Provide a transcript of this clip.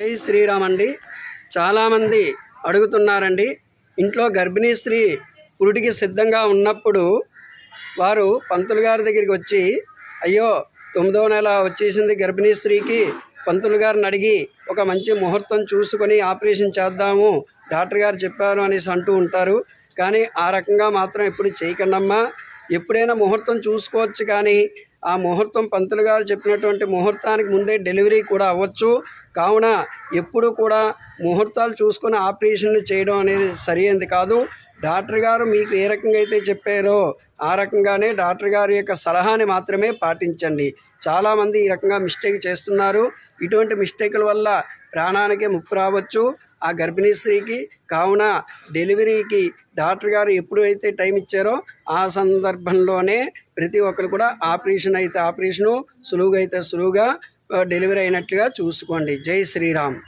జై శ్రీరామ్ అండి. చాలామంది అడుగుతున్నారండి ఇంట్లో గర్భిణీ స్త్రీ పురుటికి సిద్ధంగా ఉన్నప్పుడు వారు పంతులు గారి దగ్గరికి వచ్చి అయ్యో తొమ్మిదో నెల వచ్చేసింది గర్భిణీ స్త్రీకి పంతులు గారిని అడిగి ఒక మంచి ముహూర్తం చూసుకొని ఆపరేషన్ చేద్దాము డాక్టర్ గారు చెప్పారు అనేసి అంటూ ఉంటారు. కానీ ఆ రకంగా మాత్రం ఎప్పుడు చేయకండమ్మా. ఎప్పుడైనా ముహూర్తం చూసుకోవచ్చు కానీ ఆ ముహూర్తం పంతులు గారు చెప్పినటువంటి ముహూర్తానికి ముందే డెలివరీ కూడా అవ్వచ్చు. కావున ఎప్పుడు కూడా ముహూర్తాలు చూసుకొని ఆపరేషన్లు చేయడం అనేది సరైనది కాదు. డాక్టర్ గారు మీకు ఏ రకంగా అయితే చెప్పారో ఆ రకంగానే డాక్టర్ గారి యొక్క సలహాని మాత్రమే పాటించండి. చాలామంది ఈ రకంగా మిస్టేక్ చేస్తున్నారు. ఇటువంటి మిస్టేకుల వల్ల ప్రాణానికి ముప్పు రావచ్చు. ఆ గర్భిణీ స్త్రీకి కావున డెలివరీకి డాక్టర్ గారు ఎప్పుడు అయితే టైం ఇచ్చారో ఆ సందర్భంలోనే ప్రతి ఒక్కరు కూడా ఆపరేషన్ అయితే ఆపరేషను సులువుగా అయితే సులువుగా డెలివరీ అయినట్లుగా చూసుకోండి. జై శ్రీరామ్.